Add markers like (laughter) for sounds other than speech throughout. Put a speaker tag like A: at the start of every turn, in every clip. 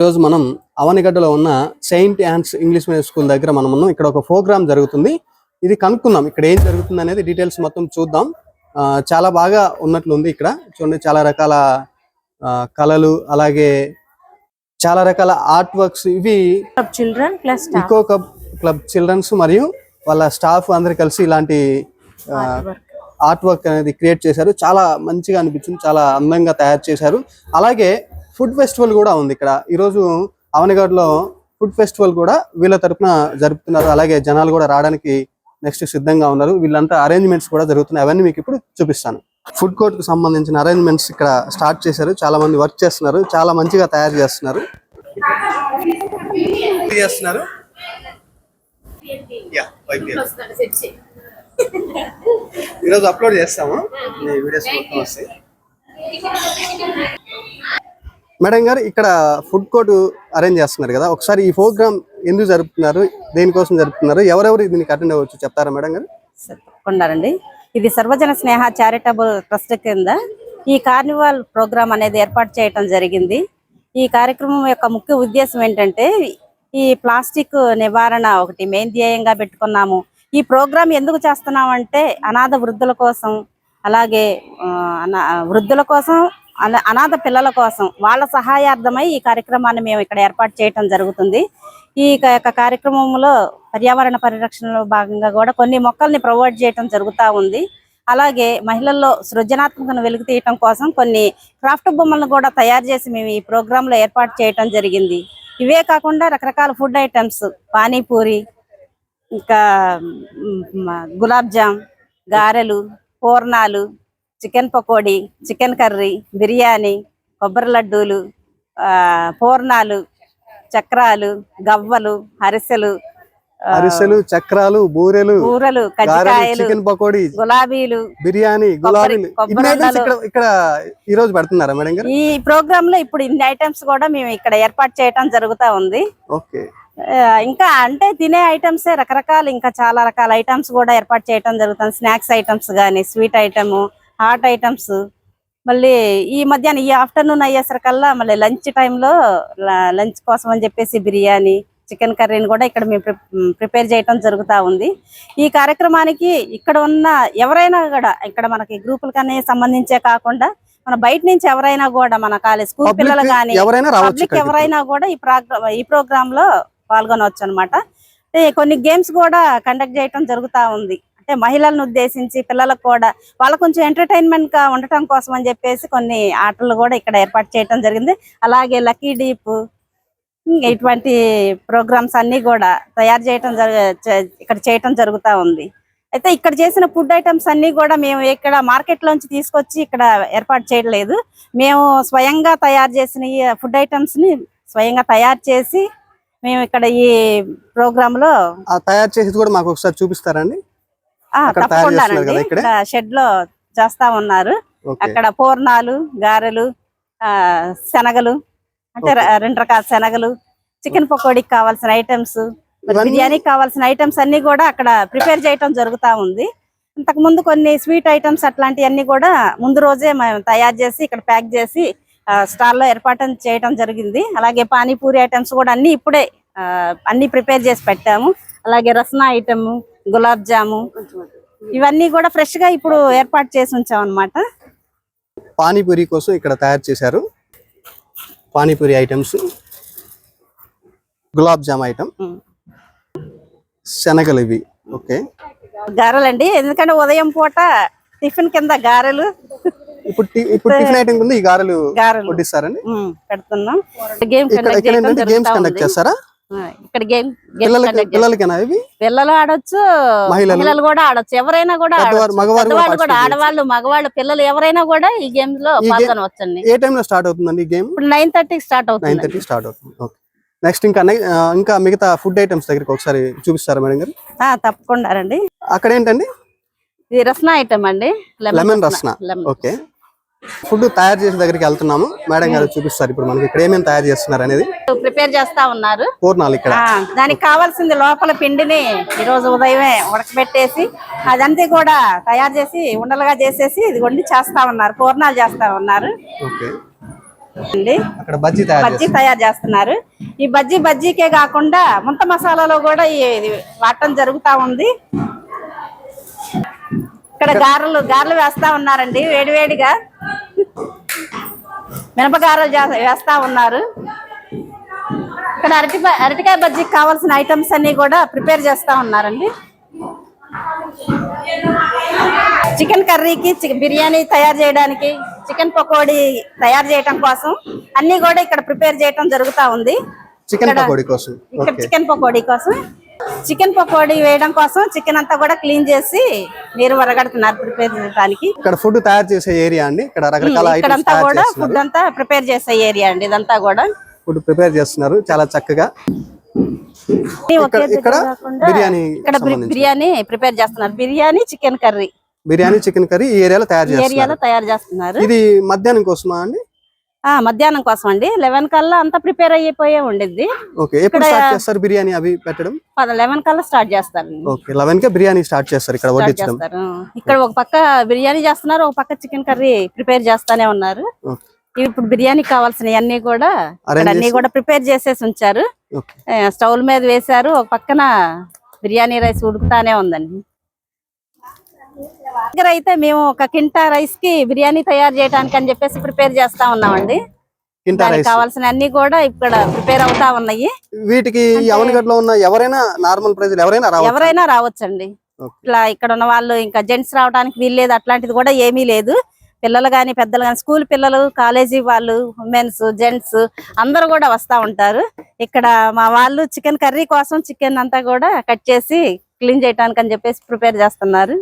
A: ఈరోజు మనం అవనిగడ్డలో ఉన్న saint Ann's English medium school దగ్గర మనం ఉన్నాం. ఇక్కడ ఒక ప్రోగ్రామ్ జరుగుతుంది. ఇది కనుక్కుందాం ఇక్కడ ఏం జరుగుతుంది అనేది డీటెయిల్స్ మొత్తం చూద్దాం. చాలా బాగా ఉన్నట్లు ఉంది ఇక్కడ. చూడండి చాలా రకాల కళలు అలాగే చాలా రకాల ఆర్ట్ వర్క్స్ ఇవి
B: plus staff.
A: Eco cup club children's మరియు వాళ్ళ స్టాఫ్ అందరు కలిసి ఇలాంటి. ఆర్ట్ వర్క్ అనేది క్రియేట్ చేశారు. చాలా మంచిగా అనిపించింది. చాలా అందంగా తయారు చేశారు. అలాగే ఫుడ్ ఫెస్టివల్ కూడా ఉంది ఇక్కడ. ఈరోజు అవనిగడ్లో ఫుడ్ ఫెస్టివల్ కూడా వీళ్ళ తరపున జరుపుతున్నారు. అలాగే జనాలు కూడా రావడానికి నెక్స్ట్ సిద్ధంగా ఉన్నారు. వీళ్ళంతా అరేంజ్మెంట్స్ కూడా జరుగుతున్నాయి. అవన్నీ మీకు ఇప్పుడు చూపిస్తాను. ఫుడ్ కోర్ట్కు సంబంధించిన అరేంజ్మెంట్స్ ఇక్కడ స్టార్ట్ చేశారు. చాలా మంది వర్క్ చేస్తున్నారు. చాలా మంచిగా తయారు చేస్తున్నారు. చేస్తున్నారు. (laughs) ఈరోజు అప్లోడ్ చేస్తాము. వీడియోస్ మొత్తం వస్తాయి. మేడం గారు ఇక్కడ ఫుడ్ కోర్ట్ అరేంజ్ చేస్తున్నారు కదా ఒకసారి ఈ ప్రోగ్రామ్ ఎందుకు జరుపుతున్నారు దేనికోసం జరుపుతున్నారు ఎవరెవరు దీనికి అటెండ్ అవ్వచ్చు చెప్తారా మేడం గారు?
B: తప్పకుండానండి ఇది సర్వజన స్నేహ చారిటబుల్ ట్రస్ట్ కింద ఈ కార్నివాల్ ప్రోగ్రామ్ అనేది ఏర్పాటు చేయటం జరిగింది. ఈ కార్యక్రమం యొక్క ముఖ్య ఉద్దేశం ఏంటంటే ఈ ప్లాస్టిక్ నివారణ ఒకటి మెయిన్ ధ్యేయంగా పెట్టుకున్నాము. ఈ ప్రోగ్రాం ఎందుకు చేస్తున్నామంటే అనాథ వృద్ధుల కోసం అలాగే ఆ, అనా- వృద్ధుల కోసం అనాథ పిల్లల కోసం వాళ్ళ సహాయార్థమై ఈ కార్యక్రమాన్ని మేము ఇక్కడ ఏర్పాటు చేయటం జరుగుతుంది. ఈ యొక్క కార్యక్రమంలో పర్యావరణ పరిరక్షణలో భాగంగా కూడా కొన్ని మొక్కల్ని ప్రొవైడ్ చేయటం జరుగుతూ ఉంది. అలాగే మహిళల్లో సృజనాత్మకను వెలుగు తీయటం కోసం కొన్ని క్రాఫ్ట్ బొమ్మలను కూడా తయారు చేసి మేము ఈ ప్రోగ్రాంలో ఏర్పాటు చేయటం జరిగింది. ఇవే కాకుండా రకరకాల ఫుడ్ ఐటమ్స్ పానీపూరి ఇంకా గులాబ్ జామ్ గారెలు పూర్ణాలు chicken pakodi chicken curry biryani కొబ్బరి లడ్డూలు పూర్ణాలు చక్రాలు గవ్వలు అరిసెలు
A: అరిసెలు చక్రాలు బూరెలు గారెలు
B: కజ్జికాయలు
A: చికెన్ పకోడీ
B: గులాబీలు
A: బిర్యానీ గులాబీలు. ఇక్కడ ఈ రోజు పెడుతున్నారా మేడం గారు?
B: ఈ ప్రోగ్రామ్లో ఇప్పుడు ఇన్ని ఐటమ్స్ కూడా మేము ఇక్కడ ఏర్పాటు చేయటం జరుగుతా ఉంది.
A: ఓకే.
B: ఇంకా అంటే తినే ఐటమ్స్ రకరకాల ఇంకా చాలా రకాల ఐటమ్స్ కూడా ఏర్పాటు చేయటం జరుగుతుంది. స్నాక్స్ ఐటమ్స్ కానీ స్వీట్ ఐటమ్ హాట్ ఐటమ్స్. మళ్ళీ ఈ మధ్యాహ్నం ఈ ఆఫ్టర్నూన్ అయ్యేసరికల్లా మళ్ళీ లంచ్ టైంలో లంచ్ కోసం అని చెప్పేసి బిర్యానీ చికెన్ కర్రీని కూడా ఇక్కడ మేము ప్రిపేర్ చేయటం జరుగుతూ ఉంది. ఈ కార్యక్రమానికి ఇక్కడ ఉన్న ఎవరైనా కూడా ఇక్కడ మనకి గ్రూపులకనే సంబంధించే కాకుండా మన బయట నుంచి ఎవరైనా కూడా మన కాలేజ్ స్కూల్ పిల్లలు కానీ పబ్లిక్. ఎవరైనా కూడా ఈ ప్రోగ్రామ్ ఈ ప్రోగ్రామ్లో పాల్గొనవచ్చు అనమాట కొన్ని గేమ్స్ కూడా కండక్ట్ చేయటం జరుగుతా ఉంది. అంటే మహిళలను ఉద్దేశించి పిల్లలకు కూడా వాళ్ళ కొంచెం ఎంటర్టైన్మెంట్గా ఉండటం కోసం అని చెప్పేసి కొన్ని ఆటలు కూడా ఇక్కడ ఏర్పాటు చేయటం జరిగింది. అలాగే లక్కీ డీప్ ఇటువంటి ప్రోగ్రామ్స్ అన్ని కూడా తయారు చేయటం జరగ- ఇక్కడ చేయటం జరుగుతా ఉంది. అయితే ఇక్కడ చేసిన ఫుడ్ ఐటమ్స్ అన్ని కూడా మేము ఇక్కడ మార్కెట్ లోంచి తీసుకొచ్చి ఇక్కడ ఏర్పాటు చేయలేదు. మేము స్వయంగా తయారు చేసిన ఈ ఫుడ్ ఐటమ్స్ని స్వయంగా తయారు చేసి మేము ఇక్కడ ఈ
A: ప్రోగ్రామ్లో తయారు చేసేది కూడా మాకు ఒకసారి చూపిస్తారండి
B: ఆ,
A: అక్కడ తయారు చేస్తున్నారు
B: తప్పకుండానండి షెడ్లో చేస్తా ఉన్నారు. అక్కడ పూర్ణాలు గారెలు ఆ శనగలు అంటే రెండు రకాల శనగలు చికెన్ పకోడీకి కావాల్సిన ఐటమ్స్ బిర్యానీకి కావాల్సిన ఐటమ్స్ అన్ని కూడా అక్కడ ప్రిపేర్ చేయటం జరుగుతా ఉంది. ఇంతకు ముందు కొన్ని స్వీట్ ఐటమ్స్ అట్లాంటివన్నీ కూడా ముందు రోజే మేము తయారు చేసి ఇక్కడ ప్యాక్ చేసి స్టాల్లో ఏర్పాటు చేయటం జరిగింది. అలాగే పానీపూరి ఐటమ్స్ కూడా అన్ని ఇప్పుడే అన్ని ప్రిపేర్ చేసి పెట్టాము. అలాగే రసనా ఐటమ్ గులాబ్ జాము. ఇవన్నీ కూడా ఫ్రెష్గా ఇప్పుడు ఏర్పాటు చేసి ఉంచాం అనమాట
A: పానీపూరి కోసం ఇక్కడ తయారు చేశారు. పానీపూరి ఐటమ్స్. గులాబ్ జామ్ ఐటమ్. శనగలు ఇవి. ఓకే.
B: గారెలండి. ఎందుకంటే ఉదయం పూట టిఫిన్ కింద గారెలు.
A: ఇప్పుడు ఇప్పుడు టిఫిన్ ఐటమ్ కింద ఈ గారెలు
B: గారెలు.
A: వడ్డిస్తారండి?
B: పెడుతున్నాం.
A: Games conduct. చేస్తారా?
B: ఇక్కడ గేమ్.
A: పిల్లలకేనా ఇవి?
B: పిల్లలు ఆడొచ్చు
A: మహిళలు?
B: కూడా ఆడొచ్చు. ఎవరైనా కూడా.
A: మగవారు కూడా
B: ఆడవాళ్ళు మగవాళ్ళు పిల్లలు ఎవరైనా కూడా ఈ
A: గేమ్స్లో
B: పాల్గొనవచ్చండి.
A: ఏ టైంలో స్టార్ట్ అవుతుందండి ఈ గేమ్?
B: ఇప్పుడు నైన్ థర్టీకి స్టార్ట్
A: నైన్
B: అవుతుంది
A: థర్టీ స్టార్ట్ అవుతుంది. ఓకే. నెక్స్ట్ ఇంకా ఇంకా మిగతా ఫుడ్ ఐటమ్స్ దగ్గరికి ఒకసారి చూపిస్తారా మేడం గారు?
B: తప్పకుండా రండి.
A: అక్కడ ఏంటండి?
B: ఇది రస్నా ఐటమ్ అండి.
A: లెమన్ రస్నా. ఓకే. ఫుడ్ తయారు చేసే దగ్గరికి వెళ్తున్నాము. మేడం గారు చూపిస్తారు ఇప్పుడు మనకి ఇక్కడ ఏమేమి తయారు చేస్తున్నారు అనేది.
B: ప్రిపేర్ చేస్తా ఉన్నారు.
A: పూర్ణాలు ఇక్కడ.
B: దానికి కావాల్సింది లోపల పిండిని ఈ రోజు ఉదయమే ఉడకబెట్టేసి అదంతా కూడా తయారు చేసి ఉండలుగా చేసేసి ఇది వండి చేస్తా ఉన్నారు. పూర్ణాలు చేస్తా ఉన్నారు.
A: అక్కడ బజ్జీ తయారు
B: బజ్జీ తయారు చేస్తున్నారు. ఈ బజ్జీ బజ్జీకే కాకుండా ముంత మసాలాలో కూడా ఈ- ఇది వాడటం జరుగుతా ఉంది. ఇక్కడ గారెలు గారెలు వేస్తా ఉన్నారండి వేడివేడిగా మినప గారెలు చేస్తా- వేస్తా ఉన్నారు. ఇక్కడ అరటి అరటికాయ బజ్జీకి కావాల్సిన ఐటమ్స్ అన్ని కూడా ప్రిపేర్ చేస్తా ఉన్నారండి. చికెన్ కర్రీకి చికెన్ బిర్యానీ తయారు చేయడానికి చికెన్ పకోడీ తయారు చేయడం కోసం అన్ని కూడా ఇక్కడ ప్రిపేర్ చేయడం జరుగుతా ఉంది.
A: చికెన్ పకోడీ కోసం.
B: ఇక్కడ చికెన్ పకోడీ కోసం. చికెన్ పకోడీ వేయడం కోసం చికెన్ అంతా కూడా క్లీన్ చేసి నీరు వరగడుతున్నారు ప్రిపేర్ చేయడానికి.
A: ఇక్కడ ఫుడ్ తయారు చేసే ఏరియా అండి. ఇక్కడ రకరకాల
B: ఇక్కడంతా కూడా ఫుడ్ అంతా ప్రిపేర్ చేసే ఏరియా అండి ఇదంతా కూడా.
A: ఫుడ్ ప్రిపేర్ చేస్తున్నారు చాలా చక్కగా. ఇక్కడ- బిర్యానీ
B: ఇక్కడ బిర్యానీ ప్రిపేర్ చేస్తున్నారు. Biryani chicken curry.
A: Biryani chicken curry ఈ ఏరియాలో తయారు చేస్తున్నారు
B: ఏరియాలో తయారు చేస్తున్నారు.
A: ఇది మధ్యాహ్నం కోసమా అండి?
B: మధ్యాహ్నం కోసం అండి లెవెన్ కల్లా అంతా ప్రిపేర్ అయిపోయే ఉండిద్ది.
A: చేస్తారు బిర్యానీ అవి పెట్టడం?
B: లెవెన్ కల్లా స్టార్ట్ చేస్తారు
A: ఓకే లెవెన్ కే బిర్యానీ స్టార్ట్ చేస్తారు ఇక్కడ
B: చేస్తారు. ఇక్కడ ఒక పక్క బిర్యానీ చేస్తున్నారు ఒక పక్క చికెన్ కర్రీ ప్రిపేర్ చేస్తానే ఉన్నారు. ఇప్పుడు బిర్యానీ కావాల్సినవి అన్ని కూడా అన్ని కూడా ప్రిపేర్ చేసేసి ఉంచారు. స్టవ్ మీద వేశారు ఒక పక్కన బిర్యానీ రైస్ ఉడుకుతానే ఉందండి. దగ్గర అయితే మేము ఒక కింటా రైస్కి బిర్యానీ తయారు చేయడానికి అని చెప్పేసి ప్రిపేర్ చేస్తా ఉన్నామండి. కావాల్సిన అన్ని కూడా ఇక్కడ ప్రిపేర్ అవుతా ఉన్నాయి.
A: వీటికి ఉన్న ఎవరైనా నార్మల్ ప్రైస్ ఎవరైనా రావచ్చు?
B: ఎవరైనా రావచ్చండి. ఇట్లా ఇక్కడ ఉన్న వాళ్ళు ఇంకా జెంట్స్ రావడానికి వీల్లేదు అట్లాంటిది కూడా ఏమీ లేదు. పిల్లలు గాని పెద్దలు గాని స్కూల్ పిల్లలు కాలేజీ వాళ్ళు ఉమెన్స్ జెంట్స్ అందరూ కూడా వస్తా ఉంటారు. ఇక్కడ మా వాళ్ళు చికెన్ కర్రీ కోసం చికెన్ అంతా కూడా కట్ చేసి క్లీన్ చేయడానికి అని చెప్పేసి ప్రిపేర్ చేస్తున్నారు.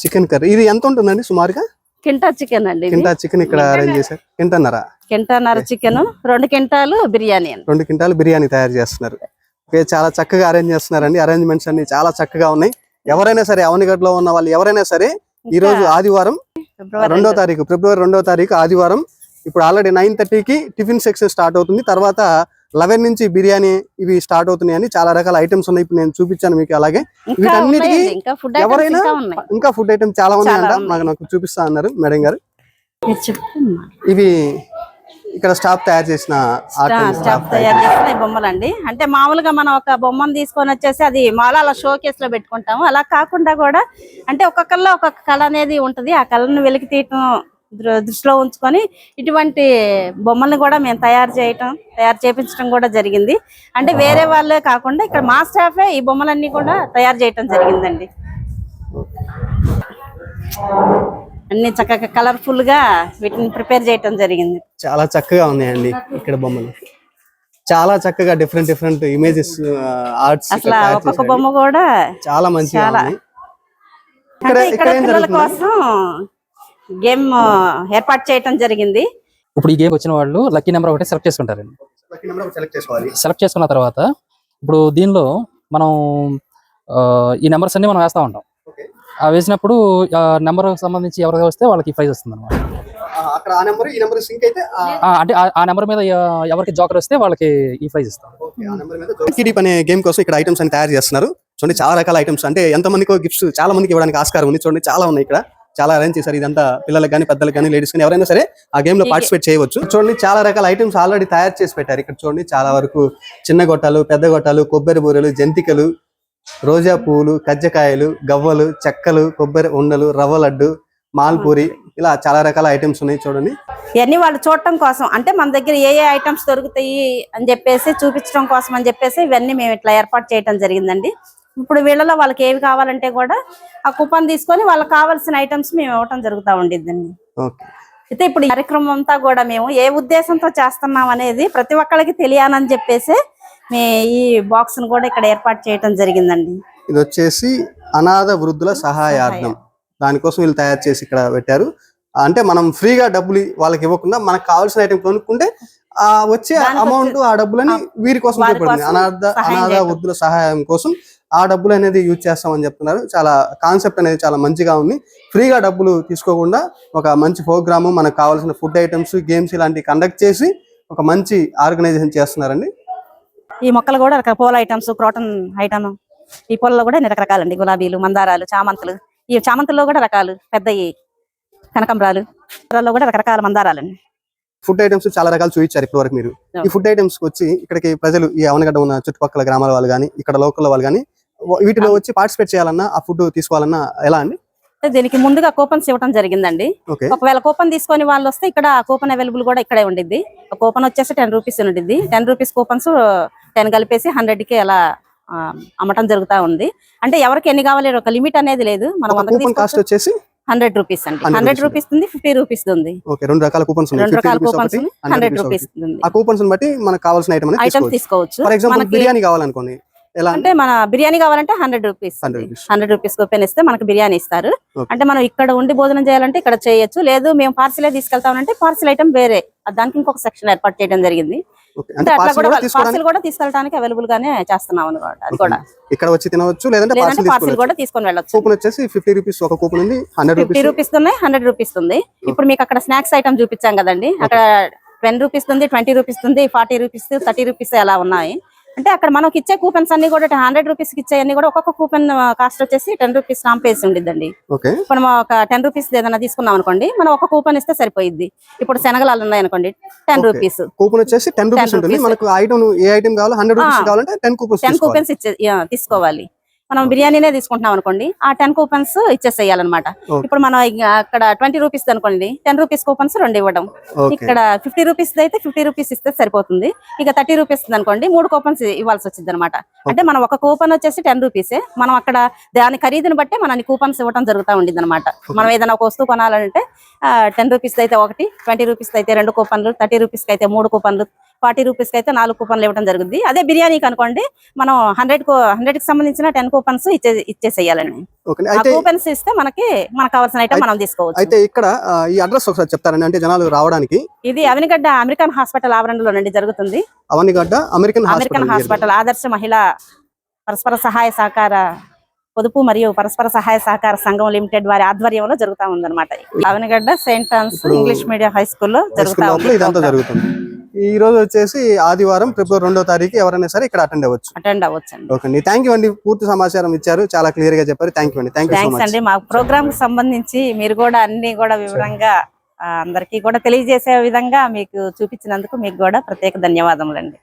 A: Chicken curry. ఇది ఎంత ఉంటుందండి సుమారుగా?
B: కింటా చికెన్ అండి.
A: కింటా చికెన్ ఇక్కడ అరేంజ్ చేశారు. కింటన్నరా?
B: కింటాన్నర చికెన్. రెండు కింటాలు బిర్యానీ అండి.
A: రెండు క్వింటాలు బిర్యానీ తయారు చేస్తున్నారు. ఓకే చాలా చక్కగా అరేంజ్ చేస్తున్నారండి. అరేంజ్మెంట్స్ అన్ని చాలా చక్కగా ఉన్నాయి. ఎవరైనా సరే అవనిగడ్డలో ఉన్న వాళ్ళు ఎవరైనా సరే ఈ రోజు ఆదివారం రెండో తారీఖు ఫిబ్రవరి రెండో తారీఖు ఆదివారం. ఇప్పుడు ఆల్రెడీ నైన్ థర్టీకి టిఫిన్ సెక్షన్ స్టార్ట్ అవుతుంది. తర్వాత లెవెన్ నుంచి బిర్యానీ ఇవి స్టార్ట్ అవుతున్నాయని చాలా రకాల ఐటమ్స్ ఉన్నాయి. ఇప్పుడు నేను చూపించాను మీకు అలాగే. వీటన్నిటికీ
B: ఉన్నాయండి, ఇంకా ఫుడ్ ఐటమ్స్
A: ఎవరైనా
B: ఇంకా ఉన్నాయి.
A: ఇంకా ఫుడ్ ఐటమ్ చాలా ఉన్నాయంట. నాకు నాకు చూపిస్తా అన్నారు మేడం గారు. ఇవి ఇక్కడ స్టాఫ్ తయారు చేసిన craft
B: తయారు చేసిన బొమ్మలండి. అంటే మామూలుగా మనం ఒక బొమ్మను తీసుకొని వచ్చేసి అది మాల అలా షో కేస్లో పెట్టుకుంటాము. అలా కాకుండా కూడా అంటే ఒక్కొక్కరిలో ఒక్కొక్క కళ అనేది ఉంటది. ఆ కళను వెలికి తీయటం దృష్టిలో ఉంచుకొని ఇటువంటి బొమ్మల్ని కూడా మేము తయారు చేయటం తయారు చేపించడం కూడా జరిగింది. అంటే వేరే వాళ్ళే కాకుండా ఇక్కడ మా స్టాఫే ఈ బొమ్మలన్నీ కూడా తయారు చేయటం జరిగిందండి. అన్ని చక్కగా కలర్ఫుల్గా వీటిని ప్రిపేర్ చేయటం జరిగింది.
A: చాలా చక్కగా ఉన్నాయండి ఇక్కడ బొమ్మలు. చాలా చక్కగా డిఫరెంట్ డిఫరెంట్ ఇమేజెస్ ఆర్ట్స్
B: అసలు ఒక్కొక్క బొమ్మ కూడా
A: చాలా. ఉన్నాయి ఇక్కడ
B: పిల్లల కోసం గేమ్ ఏర్పాటు చేయటం జరిగింది.
C: ఇప్పుడు ఈ గేమ్ వచ్చిన వాళ్ళు లక్కీ నెంబర్ ఒకటి సెలెక్ట్ చేసుకుంటారండి.
A: సెలెక్ట్ చేసుకోవాలి.
C: సెలెక్ట్ చేసుకున్న తర్వాత ఇప్పుడు దీనిలో మనం ఆ, ఈ నెంబర్స్ అన్ని మనం వేస్తా ఉంటాం. ఆ వేసినప్పుడు ఆ నెంబర్ సంబంధించి ఎవరికి వస్తే వాళ్ళకి ప్రైజ్ వస్తుంది అనమాట
A: ఆ, అక్కడ ఆ నెంబర్ ఈ నెంబర్ సింక్ అయితే ఆ-
C: అంటే ఆ- నెంబర్ మీద ఎవరికి జోకర్ వస్తే వాళ్ళకి ఈ ప్రైజ్ ఇస్తాం.
A: ఓకే, ఆ నెంబర్ మీద లక్కీ డీప్ అనే గేమ్ కోసం ఇక్కడ ఐటమ్స్ అని తయారు చేస్తున్నారు. చూడండి చాలా రకాల ఐటమ్స్. అంటే ఎంత మందికో గిఫ్ట్స్ చాలా మందికి ఇవ్వడానికి ఆస్కారం ఉంది. చూడండి చాలా ఉన్నాయి ఇక్కడ. చాలా అరేంజ్ చేశారు. ఇదంతా పిల్లలకు కానీ పెద్దలకు కానీ లేడీస్ కానీ ఎవరైనా సరే ఆ గేమ్లో పార్టిసిపేట్ చేయవచ్చు. చూడండి చాలా రకాల ఐటమ్స్ ఆల్రెడీ తయారు చేసి పెట్టారు. ఇక్కడ చూడండి చాలా వరకు చిన్న గొట్టాలు పెద్ద గొట్టాలు కొబ్బరి బూరెలు జంతికలు రోజా పువ్వులు కజ్జకాయలు గవ్వలు చెక్కలు కొబ్బరి ఉండలు రవ్వ లడ్డు మాల్పూరి ఇలా చాలా రకాల ఐటమ్స్ ఉన్నాయి చూడండి.
B: ఇవన్నీ వాళ్ళు చూడటం కోసం. అంటే మన దగ్గర ఏ ఏ ఐటమ్స్ దొరుకుతాయి అని చెప్పేసి చూపించడం కోసం అని చెప్పేసి ఇవన్నీ మేము ఇట్లా ఏర్పాటు చేయడం జరిగిందండి. ఇప్పుడు వీళ్ళలో వాళ్ళకి ఏవి కావాలంటే కూడా ఆ కూపన్ తీసుకొని వాళ్ళకి కావాల్సిన ఐటమ్స్ మేము ఇవ్వటం జరుగుతూ ఉండిద్దండి.
A: ఓకే.
B: అయితే ఇప్పుడు ఈ కార్యక్రమం అంతా కూడా మేము ఏ ఉద్దేశంతో చేస్తున్నాం అనేది ప్రతి ఒక్కరికి తెలియాలని చెప్పేసి మే ఈ బాక్స్ను కూడా ఇక్కడ ఏర్పాటు చేయడం జరిగిందండి.
A: ఇది వచ్చేసి అనాథ వృద్ధుల సహాయార్థం. దానికోసం వీళ్ళు తయారు చేసి ఇక్కడ పెట్టారు. అంటే మనం ఫ్రీగా డబ్బులు వాళ్ళకి ఇవ్వకుండా మనకు కావాల్సిన ఐటమ్ కొనుక్కుంటే ఆ వచ్చే అమౌంట్ ఆ డబ్బులని వీరి కోసం అనాథ అనాథ. వృద్ధుల సహాయం కోసం ఆ డబ్బులు అనేది యూజ్ చేస్తామని చెప్తున్నారు. చాలా కాన్సెప్ట్ అనేది చాలా మంచిగా ఉంది. ఫ్రీగా డబ్బులు తీసుకోకుండా ఒక మంచి ప్రోగ్రామ్ మనకు కావాల్సిన ఫుడ్ ఐటమ్స్ గేమ్స్ ఇలాంటివి కండక్ట్ చేసి ఒక మంచి ఆర్గనైజేషన్ చేస్తున్నారండి.
B: ఈ మొక్కలు కూడా రకరకాల పూల ఐటమ్స్ క్రోటన్ ఐటమ్ ఈ పూలలో కూడా ఎన్ని రకరకాలండి. గులాబీలు మందారాలు చామంతులు. ఈ చామంతుల్లో కూడా రకాలు పెద్దయి కనకంబరాలు. కూడా రకరకాల మందారాలండి.
A: ఫుడ్ ఐటమ్స్ చాలా రకాలు చూపించారు ఇప్పటి వరకు మీరు. ఈ ఫుడ్ ఐటమ్స్ వచ్చి ఇక్కడికి ప్రజలు ఈ అవనగడ్డ ఉన్న చుట్టుపక్కల గ్రామాల వాళ్ళు కానీ ఇక్కడ లోకల్ వాళ్ళు కానీ వీటిలో వచ్చి పార్టిసిపేట్ చేయాలన్నా ఆ ఫుడ్ తీసుకోవాలన్నా ఎలా అండి?
B: అంటే దీనికి ముందుగా కూపన్స్ ఇవ్వడం జరిగిందండి. ఒకవేళ కూపన్ తీసుకొని వాళ్ళు వస్తే ఇక్కడ కూపన్ అవైలబుల్ కూడా ఇక్కడే ఉండిద్ది. కూపన్ వచ్చేసి టెన్ రూపీస్ ఉండిద్ది. టెన్ రూపీస్ కూపన్స్ టెన్ కలిపేసి హండ్రెడ్కి అలా అమ్మటం జరుగుతా ఉంది. అంటే ఎవరికి ఎన్ని కావాలి ఒక లిమిట్ అనేది లేదు. మనం
A: కాస్ట్ వచ్చేసి
B: హండ్రెడ్ రూపీస్ అండి.
A: 100
B: హండ్రెడ్ రూపీస్ ఉంది. ఫిఫ్టీ రూపీస్ ఉంది.
A: రెండు రకాల కూపన్స్ ఉన్నాయి.
B: రెండు
A: 50
B: రకాల
A: రూపీస్
B: కూపన్స్
A: ఒకటి
B: హండ్రెడ్ రూపీస్
A: ఆ కూపన్స్ బట్టి మనకు కావాల్సిన ఐటమ్ తీసుకోవచ్చు. ఫర్ ఎగ్జాంపుల్ బిర్యానీ కావాలనుకోండి. ఎలా?
B: అంటే మన బిర్యానీ కావాలంటే hundred rupees.
A: 100 rupees.
B: Hundred rupees coupon ఇస్తే మనకి బిర్యానీ ఇస్తారు. అంటే మనం ఇక్కడ ఉండి భోజనం చేయాలంటే ఇక్కడ చేయొచ్చు. లేదు మేము పార్సిలే తీసుకెళ్తామంటే పార్సిల్ ఐటమ్ వేరే. దానికి ఇంకొక సెక్షన్ ఏర్పాటు చేయడం జరిగింది.
A: పార్సల్
B: కూడా తీసుకెళ్ళడానికి అవైలబుల్ గానే చేస్తున్నాం అనమాట అది కూడా.
A: ఇక్కడ వచ్చి తినవచ్చు లేదంటే పార్సల్
B: కూడా తీసుకొని వెళ్ళొచ్చు.
A: కూపన్ వచ్చేసి ఫిఫ్టీ రూపీస్ ఒక కూపన్ ఉంది
B: ఫిఫ్టీ
A: రూపీస్
B: ఉన్నాయి హండ్రెడ్ రూపీస్ ఉంది. ఇప్పుడు మీకు అక్కడ స్నాక్స్ ఐటమ్ చూపించాం కదండి. అక్కడ టెన్ రూపీస్ ఉంది ట్వంటీ రూపీస్ ఉంది ఫార్టీ రూపీస్ థర్టీ రూపీస్ అలా ఉన్నాయి. అంటే అక్కడ మనకి ఇచ్చే కూపన్స్ అన్ని కూడా హండ్రెడ్ రూపీస్కి ఇచ్చే అన్ని కూడా ఒక్కొక్క కూపన్ కాస్ట్ వచ్చేసి టెన్ రూపీస్ వేసి ఉండిద్దండి మనం ఒక టెన్ రూపీస్ ఏదైనా తీసుకున్నాం అనుకోండి మనం ఒక కూపన్ ఇస్తే సరిపోయిద్ది ఇప్పుడు శనగలాలు ఉన్నాయి అనుకోండి టెన్. రూపీస్
A: కూపన్ వచ్చేసి టెన్ రూపీస్ ఉంటుంది. మనకు ఐటమ్ ఏ ఐటమ్ కావాలో హండ్రెడ్ రూపీస్. కావాలంటే టెన్ కూపన్స్
B: టెన్ కూపన్స్ ఇచ్చే తీసుకోవాలి మనం బిర్యానీనే తీసుకుంటున్నాం అనుకోండి ఆ టెన్ కూపన్స్ ఇచ్చేసేయాలన్నమాట. ఇప్పుడు మనం అక్కడ ట్వంటీ రూపీస్ అనుకోండి టెన్ రూపీస్ కూపన్స్ రెండు ఇవ్వడం. ఇక్కడ ఫిఫ్టీ రూపీస్ అయితే ఫిఫ్టీ రూపీస్ ఇస్తే సరిపోతుంది. ఇక థర్టీ రూపీస్ అనుకోండి మూడు కూపన్స్ ఇవ్వాల్సి వచ్చింది అనమాట అంటే మనం ఒక కూపన్ వచ్చేసి టెన్ రూపీసే మనం అక్కడ దాని ఖరీదుని బట్టి మనని కూపన్స్ ఇవ్వడం జరుగుతూ ఉండింది అనమాట మనం ఏదైనా ఒక వస్తువు కొనాలంటే టెన్ రూపీస్ అయితే ఒకటి ట్వంటీ రూపీస్ అయితే రెండు కూపన్లు థర్టీ రూపీస్ అయితే మూడు కూపన్లు ఫార్టీ రూపీస్ అయితే నాలుగు కూపన్లు ఇవ్వడం జరుగుతుంది అదే బిర్యానీకి అనుకోండి మనం హండ్రెడ్ హండ్రెడ్కి సంబంధించిన టెన్ కూపన్స్ ఇచ్చే ఇచ్చేసేయాలండి. కూపన్స్ ఇస్తే మనకి మనకు కావాల్సిన ఐటమ్ మనం తీసుకోవచ్చు.
A: అయితే ఇక్కడ ఈ అడ్రస్ ఒకసారి చెప్తారండి అంటే జనాలు రావడానికి.
B: ఇది అవినిగడ్డ అమెరికన్ హాస్పిటల్ ఆవరణలో నుండి జరుగుతుంది.
A: అవనిగడ్డ అమెరికన్
B: అమెరికన్
A: హాస్పిటల్
B: ఆదర్శ మహిళా పరస్పర సహాయ సహకార పొదుపు మరియు పరస్పర సహాయ సహకార సంఘం లిమిటెడ్ వారి ఆధ్వర్యంలో జరుగుతా ఉందన్నమాట. Avanigadda Saint Ann's English medium high స్కూల్లో జరుగుతా ఉంది.
A: ఈ రోజు వచ్చేసి ఆదివారం ఫిబ్రవరి రెండో తారీఖు ఎవరైనా సరే ఇక్కడ అటెండ్ అవ్వచ్చు.
B: అటెండ్ అవ్వచ్చండి
A: ఓకే అండి. థ్యాంక్ యూ అండి. పూర్తి సమాచారం ఇచ్చారు. చాలా క్లియర్గా చెప్పారు. థ్యాంక్ యూ అండి థ్యాంక్ యూ
B: థ్యాంక్స్ అండి. మా ప్రోగ్రామ్కి సంబంధించి మీరు కూడా అన్ని కూడా వివరంగా అందరికీ కూడా తెలియజేసే విధంగా మీకు చూపించినందుకు మీకు కూడా ప్రత్యేక ధన్యవాదములండి.